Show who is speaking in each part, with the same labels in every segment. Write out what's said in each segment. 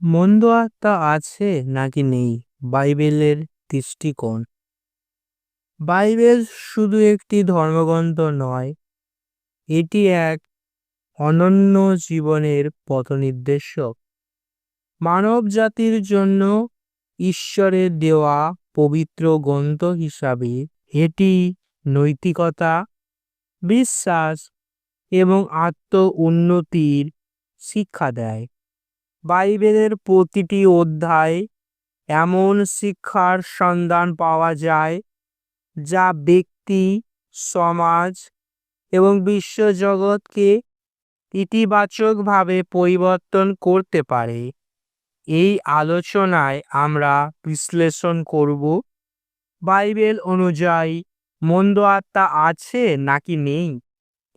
Speaker 1: মন্দ আত্মা আছে নাকি নেই? বাইবেলের দৃষ্টিকোণ। বাইবেল শুধু একটি ধর্মগ্রন্থ নয়, এটি এক অনন্য জীবনের পথনির্দেশক। মানব জাতির জন্য ঈশ্বরের দেওয়া পবিত্র গ্রন্থ হিসাবে এটি নৈতিকতা, বিশ্বাস এবং আত্ম উন্নতির শিক্ষা দেয়। বাইবেলের প্রতিটি অধ্যায় এমন শিক্ষার সন্ধান পাওয়া যায় যা ব্যক্তি, সমাজ এবং বিশ্বজগৎকে ইতিবাচকভাবে পরিবর্তন করতে পারে। এই আলোচনায় আমরা বিশ্লেষণ করব, বাইবেল অনুযায়ী মন্দ আত্মা আছে নাকি নেই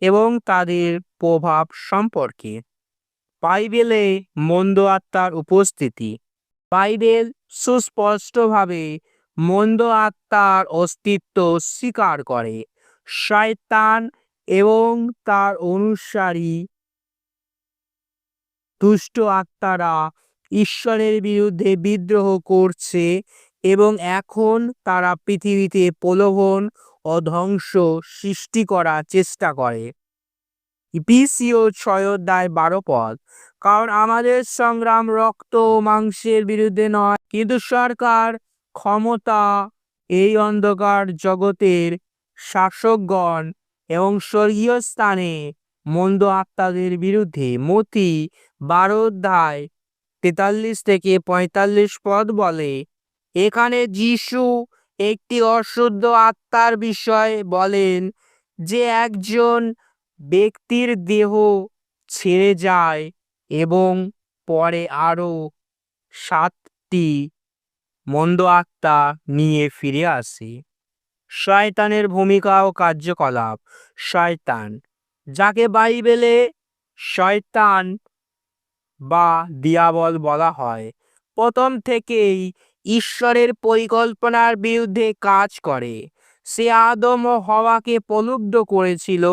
Speaker 1: এবং তাদের প্রভাব সম্পর্কে। বাইবেলে মন্দ আত্মার উপস্থিতি। বাইবেল সুস্পষ্টভাবে মন্দ আত্মার অস্তিত্ব স্বীকার করে। শয়তান এবং তার অনুসারী দুষ্ট আত্মারা ঈশ্বরের বিরুদ্ধে বিদ্রোহ করছে এবং এখন তারা পৃথিবীতে প্রলোভন ও ধ্বংস সৃষ্টি করার চেষ্টা করে। ইপিসিও ছয় অধ্যায় বারো পদ। কারণ আমাদের সংগ্রাম রক্ত মাংসের বিরুদ্ধে নয়। কিন্তু সরকার ক্ষমতা এই অন্ধকার জগতের শাসকগণ এবং স্বর্গীয় স্থানে মন্দ আত্মাদের বিরুদ্ধে মতি বারো অধ্যায় তেতাল্লিশ থেকে পঁয়তাল্লিশ পদ বলে। এখানে যিশু একটি অশুদ্ধ আত্মার বিষয় বলেন যে একজন ব্যক্তির দেহ ছেড়ে যায় এবং পরে আরও সাতটি মন্দ আত্মা নিয়ে ফিরে আসে। শয়তানের ভূমিকা ও কার্যকলাপ। শয়তান, যাকে বাইবেলে শয়তান বা দিয়াবল বলা হয়, প্রথম থেকেই ঈশ্বরের পরিকল্পনার বিরুদ্ধে কাজ করে। সে আদম ও হওয়াকে প্রলুব্ধ করেছিল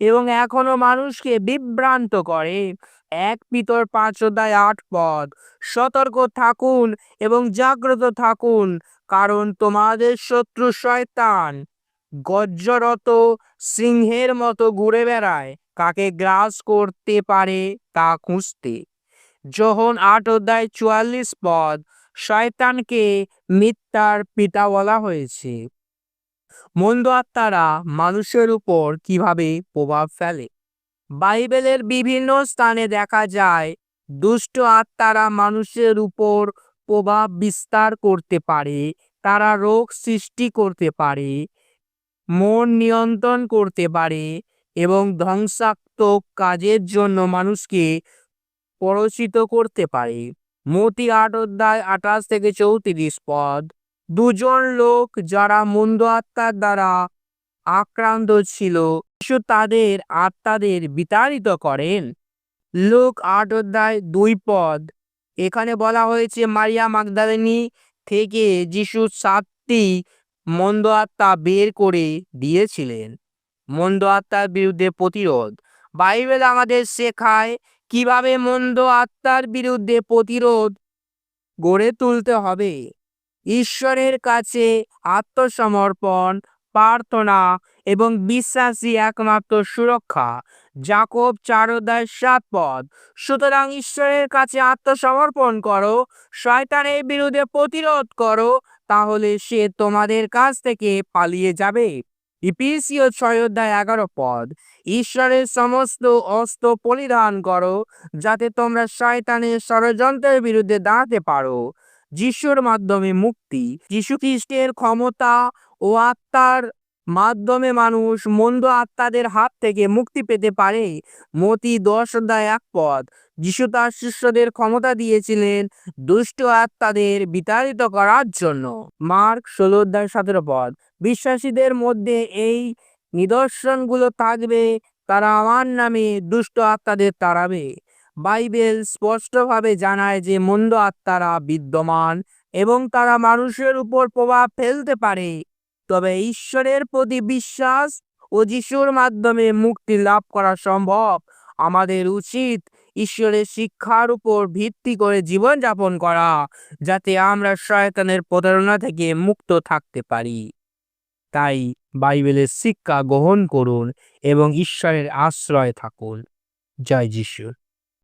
Speaker 1: এবং এখনও মানুষকে বিভ্রান্ত করে। এক পিতর পাঁচ অধ্যায় আট পদ, সতর্ক থাকুন এবং জাগ্রত থাকুন, কারণ তোমাদের শত্রু শয়তান। গজ্জরত সিংহের মতো ঘুরে বেড়ায়, কাকে গ্রাস করতে পারে তা খুঁজতে। যখন আট অধ্যায় চুয়াল্লিশ পদ, শয়তানকে মিথ্যার পিতা বলা হয়েছে। মন্দ আত্মারা মানুষের উপর কীভাবে প্রভাব ফেলে? বাইবেলের বিভিন্ন স্থানে দেখা যায়, দুষ্ট আত্মারা মানুষের উপর প্রভাব বিস্তার করতে পারে, তারা রোগ সৃষ্টি করতে পারে, মন নিয়ন্ত্রণ করতে পারে এবং ধ্বংসাত্মক কাজের জন্য মানুষকে পরচিত করতে পারে। মতি আট অধ্যায় আঠাশ থেকে চৌত্রিশ পদ। দুজন লোক যারা মন্দ আত্মার দ্বারা আক্রান্ত ছিল শিশু তাদের আত্মাদের বিতাড়িত করেন। লোক আট অধ্যায় দুই পদ। এখানে বলা হয়েছে, মারিয়া মাগদালিনী থেকে যিশু সাতটি মন্দ আত্মা বের করে দিয়েছিলেন। মন্দ আত্মার বিরুদ্ধে প্রতিরোধ। বাইবেল আমাদের শেখায় কীভাবে মন্দ আত্মার বিরুদ্ধে প্রতিরোধ গড়ে তুলতে হবে। ঈশ্বরের কাছে আত্মসমর্পণ, প্রার্থনা এবং বিশ্বাসী একমাত্র সুরক্ষা। জাকব চার অধ্যায় সাত পদ। সুতরাং ঈশ্বরের কাছে আত্মসমর্পণ করো, শয়তানের বিরুদ্ধে প্রতিরোধ করো, তাহলে সে তোমাদের কাছ থেকে পালিয়ে যাবে। ইপিসিও ছয় এগারো পদ। ঈশ্বরের সমস্ত অস্ত্র পরিধান করো, যাতে তোমরা শয়তানের ষড়যন্ত্রের বিরুদ্ধে দাঁড়াতে পারো। যিশুর মাধ্যমে মুক্তি। যিশু খ্রিস্টের ক্ষমতা ও আত্মার মাধ্যমে মানুষ মন্দ আত্মাদের হাত থেকে মুক্তি পেতে পারে, মতি দশ অধ্যায় এক পদ। যিশু তার শিষ্যদের ক্ষমতা দিয়েছিলেন দুষ্ট আত্মাদের বিতাড়িত করার জন্য। মার্ক ষোলো অধ্যায় সতেরো পদ। বিশ্বাসীদের মধ্যে এই নিদর্শনগুলো থাকবে, তারা আমার নামে দুষ্ট আত্মাদের তাড়াবে। বাইবেল স্পষ্টভাবে জানায় যে মন্দ আত্মারা বিদ্যমান এবং তারা মানুষের উপর প্রভাব ফেলতে পারে। তবে ঈশ্বরের প্রতি বিশ্বাস ও যিশুর মাধ্যমে মুক্তি লাভ করা সম্ভব। আমাদের উচিত ঈশ্বরের শিক্ষার উপর ভিত্তি করে জীবনযাপন করা, যাতে আমরা শয়তানের প্রতারণা থেকে মুক্ত থাকতে পারি। তাই বাইবেলের শিক্ষা গ্রহণ করুন এবং ঈশ্বরের আশ্রয় থাকুন। জয় যিশু।